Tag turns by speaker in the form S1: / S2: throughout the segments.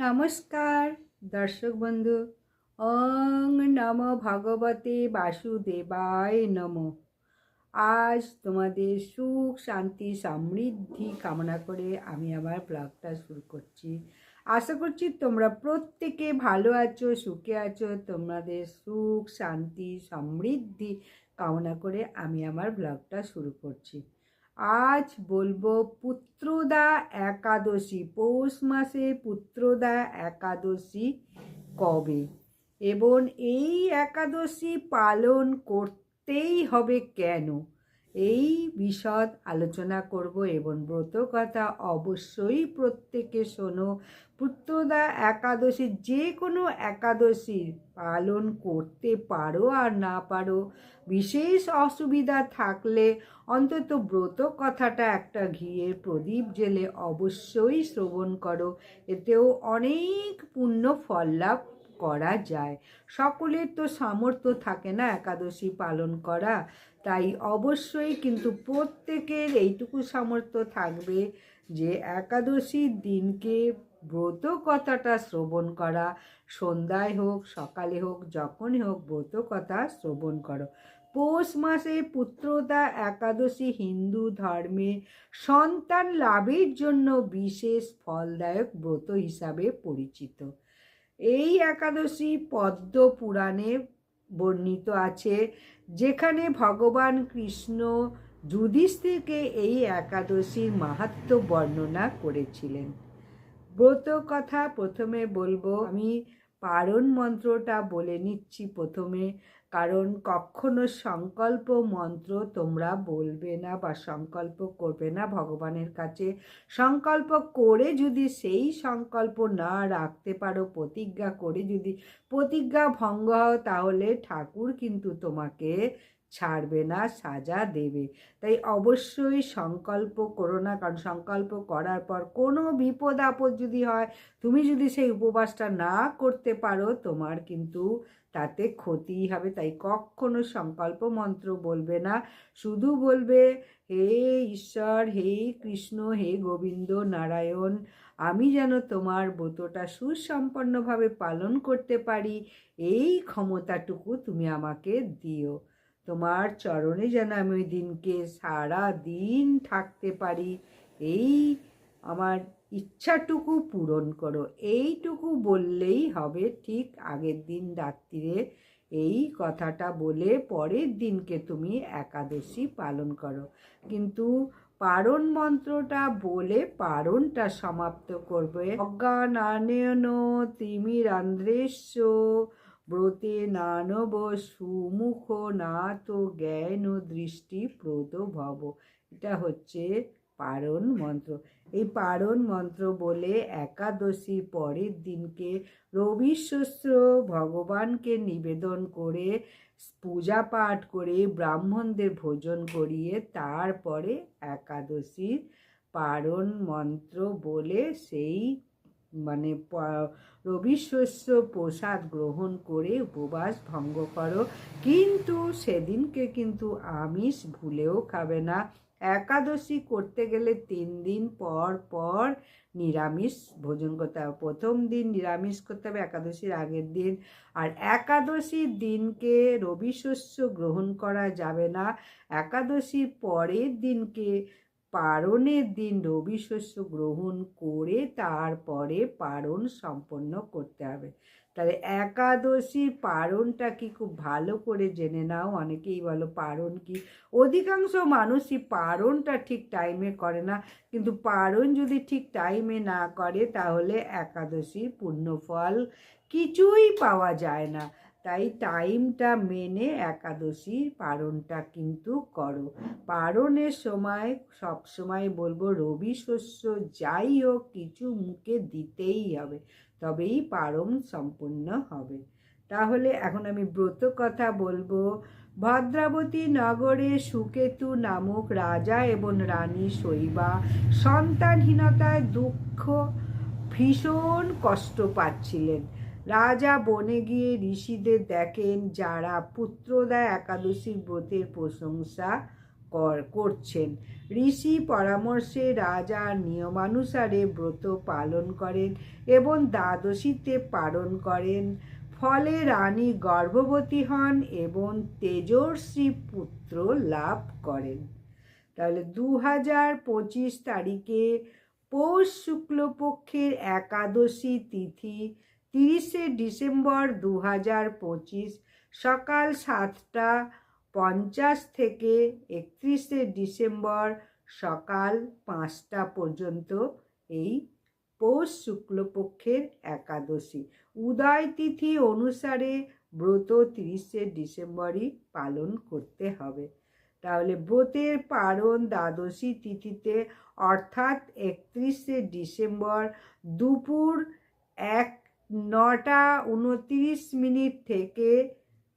S1: নমস্কার, দর্শক বন্ধু। অং নম ভগবতে বাসুদেবায় নম। আজ তোমাদের সুখ, শান্তি, সমৃদ্ধি কামনা করে আমি আবার ব্লগটা শুরু করছি। আশা করছি তোমরা প্রত্যেকে ভালো আছো, সুখে আছো। তোমাদের সুখ, শান্তি, সমৃদ্ধি কামনা করে আমি আমার ব্লগটা শুরু করছি। আজ বলব পুত্রদা একাদশী, পৌষ মাসে পুত্রদা একাদশী কবে? এবং এই একাদশী পালন করতেই হবে কেন? এই বিশদ আলোচনা করব এবং ব্রত কথা অবশ্যই প্রত্যেকে শোনো। পুত্রদা একাদশী, যে কোনো একাদশী পালন করতে পারো আর না পারো, বিশেষ অসুবিধা থাকলে অন্তত ব্রত কথাটা একটা ঘিয়ের প্রদীপ জেলে অবশ্যই শ্রবণ করো। এতেও অনেক পুণ্য ফল লাভ করা যায়। সকলের তো সামর্থ্য থাকে না একাদশী পালন করা। তাই অবশ্যই কিন্তু প্রত্যেকের এইটুকু সামর্থ্য থাকবে যে একাদশীর দিনকে ব্রত কথাটা শ্রবণ করা। সন্ধ্যায় হোক, সকালে হোক, যখনই হোক ব্রত কথা শ্রবণ করো। পৌষ মাসে পুত্রদা একাদশী হিন্দু ধর্মে সন্তান লাভের জন্য বিশেষ ফলদায়ক ব্রত হিসাবে পরিচিত। এই একাদশী পদ্ম পুরাণে বর্ণিত আছে, যেখানে ভগবান কৃষ্ণ যুধিষ্ঠিরকে এই একাদশীর মাহাত্ম বর্ণনা করেছিলেন। ব্রত কথা প্রথমে বলব, আমি পারণ মন্ত্রটা বলে নিচ্ছি প্রথমে, কারণ কখনো সংকল্প মন্ত্র তোমরা বলবে না বা সংকল্প করবে না ভগবানের কাছে। সংকল্প করে যদি সেই সংকল্প না রাখতে পারো, প্রতিজ্ঞা করে যদি প্রতিজ্ঞা ভঙ্গ হও, তাহলে ঠাকুর কিন্তু তোমাকে ছাড়বে না, সাজা দেবে। তাই অবশ্যই সংকল্প করো না, কারণ সংকল্প করার পর কোনো বিপদ আপদ যদি হয়, তুমি যদি সেই উপবাসটা না করতে পারো, তোমার কিন্তু তাতে ক্ষতিই হবে। তাই কখনো সংকল্প মন্ত্র বলবে না। শুধু বলবে, হে ঈশ্বর, হে কৃষ্ণ, হে গোবিন্দ নারায়ণ, আমি যেন তোমার ব্রতটা সুসম্পন্নভাবে পালন করতে পারি, এই ক্ষমতাটুকু তুমি আমাকে দিও। তোমার চরণে যেন আমি ওই দিনকে সারা দিন থাকতে পারি। এই আমার ইচ্ছাটুকু পূরণ করো। এইটুকু বললেই হবে ঠিক আগের দিন রাত্রিরে। এই কথাটা বলে পরের দিনকে তুমি একাদশী পালন করো। কিন্তু পারণ মন্ত্রটা বলে পারণটা সমাপ্ত করবে। অজ্ঞানানয়ন তিমিরান্দ্রেশ্ব ব্রতে নানব সুমুখ না তো জ্ঞান দৃষ্টি প্রদ ভব। এটা হচ্ছে পারণ মন্ত্র। এই পারণ মন্ত্র বলে একাদশী পরের দিনকে রবিশস্য ভগবানকে নিবেদন করে, পূজা পাঠ করে, ব্রাহ্মণদের ভোজন করিয়ে তারপরে একাদশীর পারণ মন্ত্র বলে সেই মানে রবি শস্য প্রসাদ গ্রহণ করে উপবাস ভঙ্গ করো। কিন্তু সেদিনকে কিন্তু আমিষ ভুলেও খাবে না। একাদশী করতে গেলে তিন দিন পর পর নিরামিষ ভোজন করতে হবে। প্রথম দিন নিরামিষ করতে হবে, একাদশীর আগের দিন। আর একাদশীর দিনকে রবি শস্য গ্রহণ করা যাবে না। একাদশীর পরের দিনকে পারণের দিন রবি শস্য গ্রহণ করে তারপরে পারণ সম্পন্ন করতে হবে। তাহলে একাদশী পারণটা কি খুব ভালো করে জেনে নাও? অনেকেই বলো পারণ কি? অধিকাংশ মানুষই পারণটা ঠিক টাইমে করে না। কিন্তু পারণ যদি ঠিক টাইমে না করে, তাহলে একাদশীর পুণ্যফল কিছুই পাওয়া যায় না। তাই টাইমটা মেনে একাদশী পারণটা কিন্তু করো। পারণের সময় সব সময় বলব, রবি শস্য যাই হোক কিছু মুখে দিতেই হবে, তবেই পারণ সম্পূর্ণ হবে। তাহলে এখন আমি ব্রত কথা বলব। ভদ্রাবতী নগরে সুকেতু নামক রাজা এবং রানী শৈবা সন্তানহীনতায় দুঃখ, ভীষণ কষ্ট পাচ্ছিলেন। রাজা বনে গিয়ে ঋষিদের দেখেন, যারা পুত্রদা একাদশীর ব্রতের প্রশংসা কর- করছেন। ঋষি পরামর্শে রাজা নিয়মানুসারে ব্রত পালন করেন এবং দ্বাদশীতে পালন করেন। ফলে রানী গর্ভবতী হন এবং তেজস্বী পুত্র লাভ করেন। তাহলে দু হাজার পঁচিশ তারিখে পৌষ শুক্লপক্ষের একাদশী তিথি তিরিশে ডিসেম্বর দু হাজার পঁচিশ সকাল সাতটা পঞ্চাশ থেকে একত্রিশে ডিসেম্বর সকাল পাঁচটা পর্যন্ত এই পৌষ শুক্লপক্ষের একাদশী। উদয় তিথি অনুসারে ব্রত তিরিশে ডিসেম্বরই পালন করতে হবে। তাহলে ব্রতের পারণ দ্বাদশী তিথিতে অর্থাৎ একত্রিশে ডিসেম্বর দুপুর এক নটা উনতিরিশ মিনিট থেকে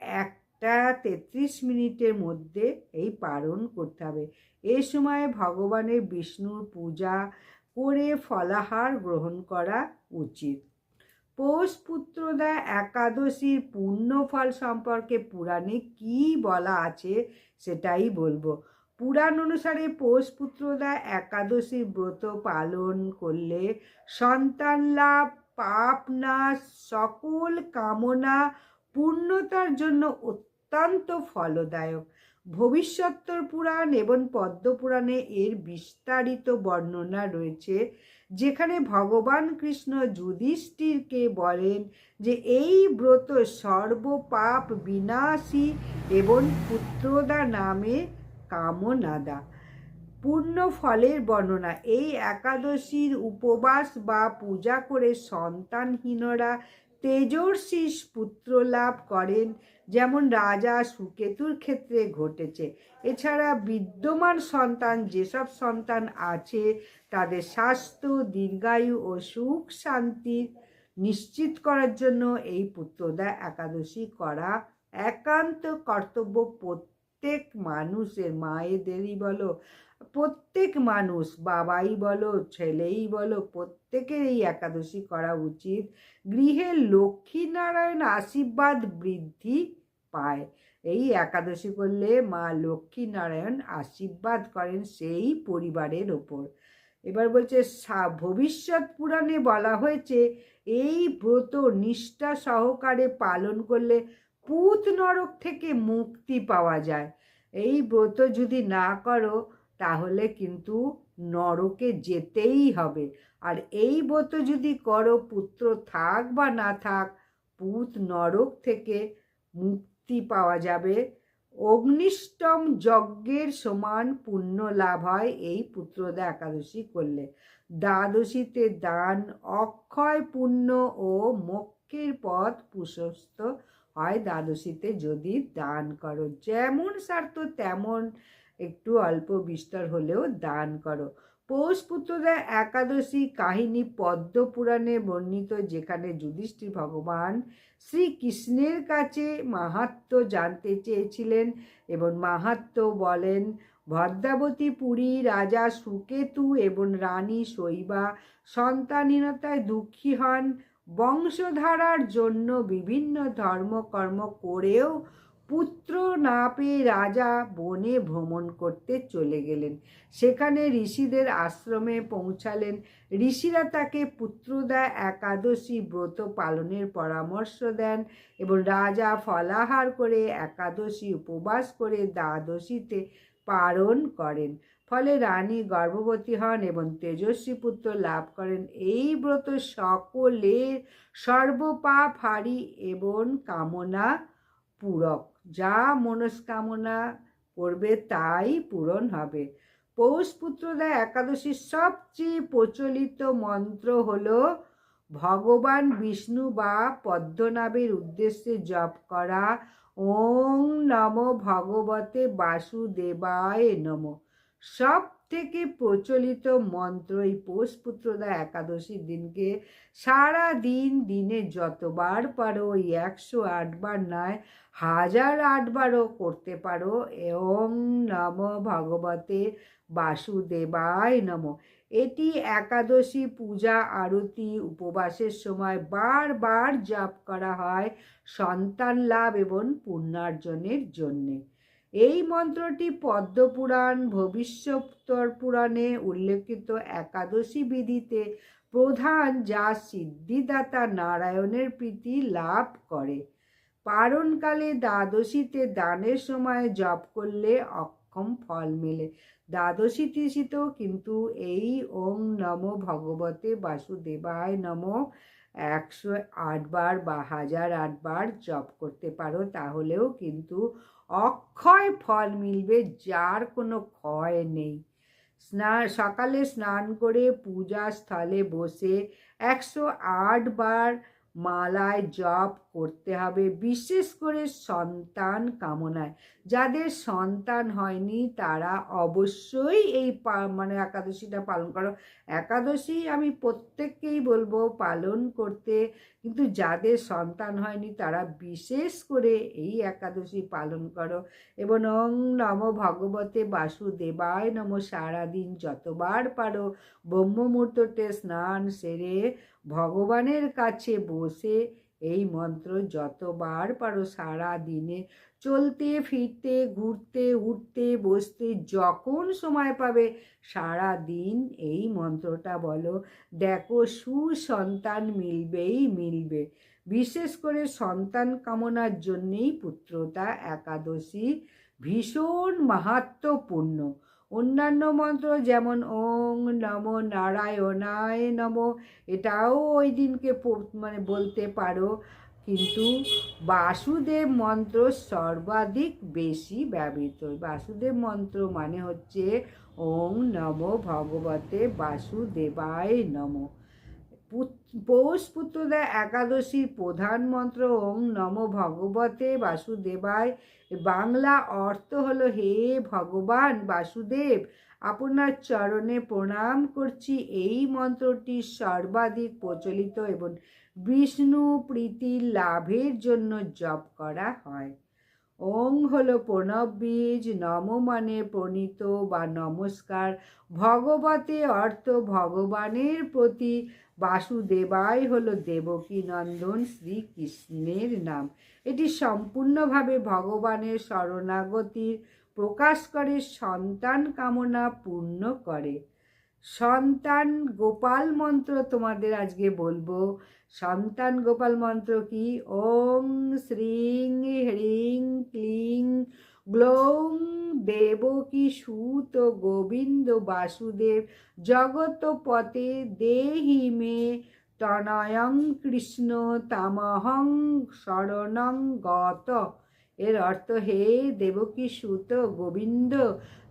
S1: একটা তেত্রিশ মিনিটের মধ্যে এই পালন করতে হবে। এই সময় ভগবানের বিষ্ণুর পূজা করে ফলাহার গ্রহণ করা উচিত। পৌষ পুত্রদা একাদশীর পুণ্যফল সম্পর্কে পুরাণে কি বলা আছে সেটাই বলব। পুরাণ অনুসারে পৌষ পুত্রদা একাদশী ব্রত পালন করলে সন্তান লাভ পাপ নাশ সকল কামনা পূর্ণতার জন্য অত্যন্ত ফলদায়ক। ভবিষ্যত্তর পুরাণ এবং পদ্মপুরাণে এর বিস্তারিত বর্ণনা রয়েছে, যেখানে ভগবান কৃষ্ণ যুধিষ্ঠিরকে বলেন যে, এই ব্রত সর্বপাপ বিনাশী এবং পুত্রদা নামে কামনাদা। পূর্ণ ফলের বর্ণনা। এই একাদশীর উপবাস বা পূজা করে সন্তানহীনরা তেজস্বী পুত্র লাভ করেন, যেমন রাজা সুকেতুর ক্ষেত্রে ঘটেছে। এছাড়া বিদ্যমান সন্তান, যেসব সন্তান আছে, তাদের স্বাস্থ্য, দীর্ঘায়ু ও সুখ শান্তি নিশ্চিত করার জন্য এই পুত্রদা একাদশী করা একান্ত কর্তব্য। প্রত্যেক মানুষের, মায়েদেরই বলো প্রত্যেক মানুষ, বাবাই বলো, ছেলেই বলো প্রত্যেকের এই একাদশী করা উচিত। গৃহে লক্ষ্মীনারায়ণ আশীর্বাদ বৃদ্ধি পায়। এই একাদশী করলে মা লক্ষ্মীনারায়ণ আশীর্বাদ করেন সেই পরিবারের ওপর। এবার বলছে ভবিষ্যৎ পুরাণে বলা হয়েছে, এই ব্রত নিষ্ঠা সহকারে পালন করলে পুত নরক থেকে মুক্তি পাওয়া যায়। এই ব্রত যদি না করো তাহলে কিন্তু নরকে যেতেই হবে। আর এই ব্রত যদি করো, পুত্র থাক বা না থাক, পুত নরক থেকে মুক্তি পাওয়া যাবে। অগ্নিষ্টম যজ্ঞের সমান পুণ্য লাভ হয়, এই পুত্রদা একাদশী করলে। দ্বাদশীতে দান, অক্ষয় পুণ্য ও মোক্ষের পথ প্রশস্ত হয়। দ্বাদশীতে যদি দান করো, যেমন স্বার্থ তেমন একটু অল্প বিস্তর হলেও দান করো। পৌষ পুত্রদা একাদশী কাহিনী পদ্ম পুরাণে বর্ণিত, যেখানে যুধিষ্ঠির ভগবান শ্রীকৃষ্ণের কাছে মাহাত্ম জানতে চেয়েছিলেন এবং মাহাত্ম বলেন, ভদ্রাবতী পুরী রাজা সুকেতু এবং রানী শৈবা সন্তানহীনতায় দুঃখী হন। বংশধারার জন্য বিভিন্ন ধর্মকর্ম করেও পুত্র না পেয়ে রাজা বনে ভ্রমণ করতে চলে গেলেন। সেখানে ঋষিদের আশ্রমে পৌঁছালেন। ঋষিরা তাকে পুত্রদা একাদশী ব্রত পালনের পরামর্শ দেন এবং রাজা ফলাহার করে একাদশী উপবাস করে দ্বাদশীতে পালন করেন। ফলে রানী গর্ভবতী হন এবং তেজস্বী পুত্র লাভ করেন। এই ব্রত সকলের সর্বপাপ হারি এবং কামনা পূরক। যা মনস্কামনা করবে তাই পূরণ হবে। পৌষ পুত্রদা একাদশীর সবচেয়ে প্রচলিত মন্ত্র হল, ভগবান বিষ্ণু বা পদ্মনাভের উদ্দেশ্যে জপ করা। ওং নম ভগবতে বাসুদেবায় নম। সব থেকে প্রচলিত মন্ত্র এই পুত্রদা একাদশীর দিনকে সারা দিন দিনে যতবার পারো ওই একশো আটবার নয়, হাজার আটবারও করতে পারো। ওং নম ভগবতে বাসুদেবায় নম। এটি একাদশী পূজা, আরতি, উপবাসের সময় বারবার জপ করা হয় সন্তান লাভ এবং পুণ্যার্জনের জন্যে। এই মন্ত্রটি পদ্মপুরাণ, ভবিষ্যত্তর পুরাণে উল্লেখিত একাদশী বিধিতে প্রধান যা সিদ্ধিদাতা নারায়ণের প্রীতি লাভ করে। পারণকালে দ্বাদশীতে দানের সময় জপ করলে অক্ষম ফল মেলে। দ্বাদশী তিথিতেও কিন্তু এই ওং নম ভগবতে বাসুদেবায় নম একশো আটবার বা হাজার আটবার জপ করতে পারো, তাহলেও কিন্তু অক্ষয় ফল মিলবে, যার কোনো ক্ষয় নেই। স্নান সকালে স্নান করে পূজা স্থলে বসে একশো আট বার মালায় জপ করতে হবে, বিশেষ করে সন্তান কামনায়। যাদের সন্তান হয়নি, তারা অবশ্যই এই মানে একাদশীটা পালন করো। একাদশী আমি প্রত্যেককেই বলব পালন করতে, কিন্তু যাদের সন্তান হয়নি, তারা বিশেষ করে এই একাদশী পালন করো। এবং অং নম ভগবতে বাসুদেবায় নম সারাদিন যতবার পারো ব্রহ্মমূর্ততে স্নান সেরে ভগবানের কাছে বসে এই মন্ত্র যতবার পারো সারা দিনে চলতে, ফিরতে, ঘুরতে, উঠতে, বসতে, যখন সময় পাবে সারা দিন এই মন্ত্রটা বলো। দেখো সুসন্তান মিলবেই মিলবে। বিশেষ করে সন্তান কামনার জন্যেই পুত্রতা একাদশী ভীষণ মাহাত্মপূর্ণ। অন্যান্য মন্ত্র যেমন ওং নম নারায়ণায় নম, এটাও ওই দিনকে মানে বলতে পারো। কিন্তু বাসুদেব মন্ত্র সর্বাধিক বেশি ব্যবহৃত। বাসুদেব মন্ত্র মানে হচ্ছে ওং নম ভগবতে বাসুদেবায় নম। পৌষ পুত্রদা একাদশীর প্রধান মন্ত্র ওং নম ভগবতে বাসুদেবায়। বাংলা অর্থ হলো হে ভগবান বাসুদেব, আপনার চরণে প্রণাম করছি। এই মন্ত্রটি সর্বাধিক প্রচলিত এবং বিষ্ণু প্রীতির লাভের জন্য জপ করা হয়। ওং হল প্রণব বীজ, নম মানে প্রণীত বা নমস্কার। ভগবতে অর্থ ভগবানের প্রতি। বাসুদেবাই হল দেবকী নন্দন শ্রীকৃষ্ণের নাম। এটি সম্পূর্ণভাবে ভগবানের শরণাগতির, প্রকাশ করে সন্তান কামনা পূর্ণ করে। সন্তান গোপাল মন্ত্র তোমাদের আজকে বলব। সন্তান গোপাল মন্ত্র কি? ওং শ্রীং হ্রিং ক্লিং গ্লৌং দেবকী সুত গোবিন্দ বাসুদেব জগৎপতে দেহি মে তনয়ং কৃষ্ণ তামহং শরণং গত। এর অর্থ, হে দেবকী সুত গোবিন্দ,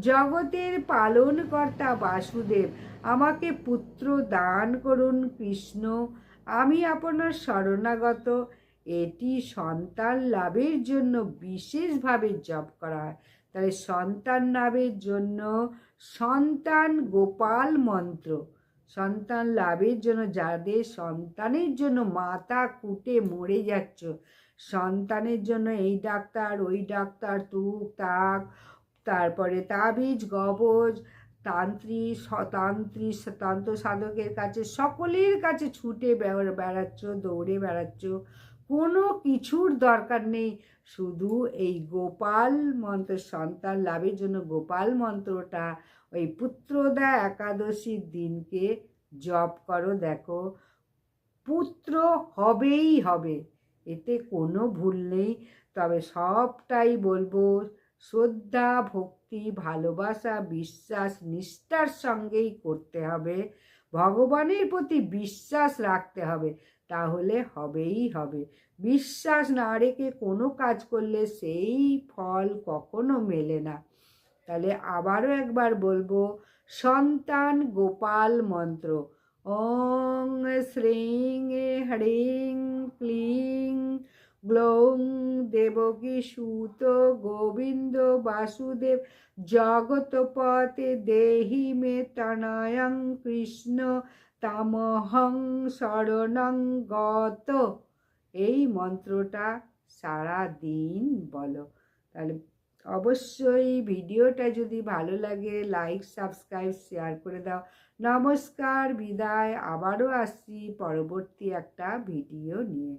S1: জগতের পালনকর্তা বাসুদেব, আমাকে পুত্র দান করুন কৃষ্ণ, আমি আপনার শরণাগত। এটি সন্তান লাভের জন্য বিশেষভাবে জপ করা হয়। তাহলে সন্তান লাভের জন্য সন্তান গোপাল মন্ত্র। সন্তান লাভের জন্য, যাদের সন্তানের জন্য মাথা কুটে মরে যাচ্ছ সন্তানের জন্য এই ডাক্তার, ওই ডাক্তার, তুক, তাক, তারপরে তাবিজ, গবজ তান্ত্রী তান্ত্রী তন্ত্র সাধকের কাছে, সকলের কাছে ছুটে বেড়াচ্ছ, দৌড়ে বেড়াচ্ছ। কোনো কিছুর দরকার নেই। শুধু এই গোপাল মন্ত্র, সন্তান লাভের জন্য গোপাল মন্ত্রটা, ওই পুত্রদা একাদশীর দিনকে জপ করো, দেখো। পুত্র হবেই হবে। এতে কোনো ভুল নেই। তবে সবটাই বলব, শ্রদ্ধা, ভক্তি, ভালোবাসা, বিশ্বাস নিষ্ঠার সঙ্গেই করতে হবে। ভগবানের প্রতি বিশ্বাস রাখতে হবে, তাহলে হবেই হবে। বিশ্বাস না রেখে কোনো কাজ করলে সেই ফল কখনো মেলে না। তাহলে আবারও একবার বলব, সন্তান গোপাল মন্ত্র। ওং শ্রীং হরিং ক্লিং গ্লৌং দেবকী সুত গোবিন্দ বাসুদেব জগৎপতে দেহি মে তনয়ং কৃষ্ণ তামহং শরণং গত এই মন্ত্রটা সারা দিন বলো। তাহলে অবশ্যই ভিডিওটা যদি ভালো লাগে লাইক সাবস্ক্রাইব শেয়ার করে দাও। নমস্কার, বিদায়। আবারও আসছি পরবর্তী একটা ভিডিও নিয়ে।